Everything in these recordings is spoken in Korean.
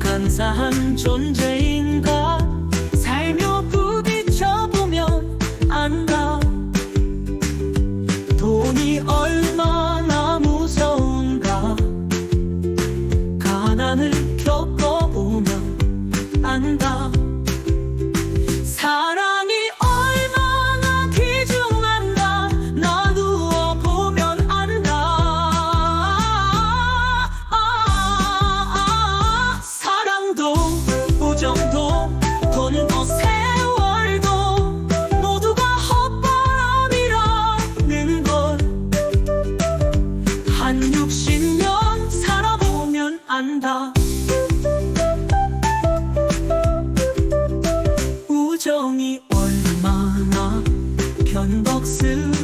감사한 존재인가? 살며 부딪혀보면 안다. 돈이 얼마나 무서운가? 가난을 겪어보면 안다. 한다. 우정이 얼마나 견덕스러워.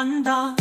安打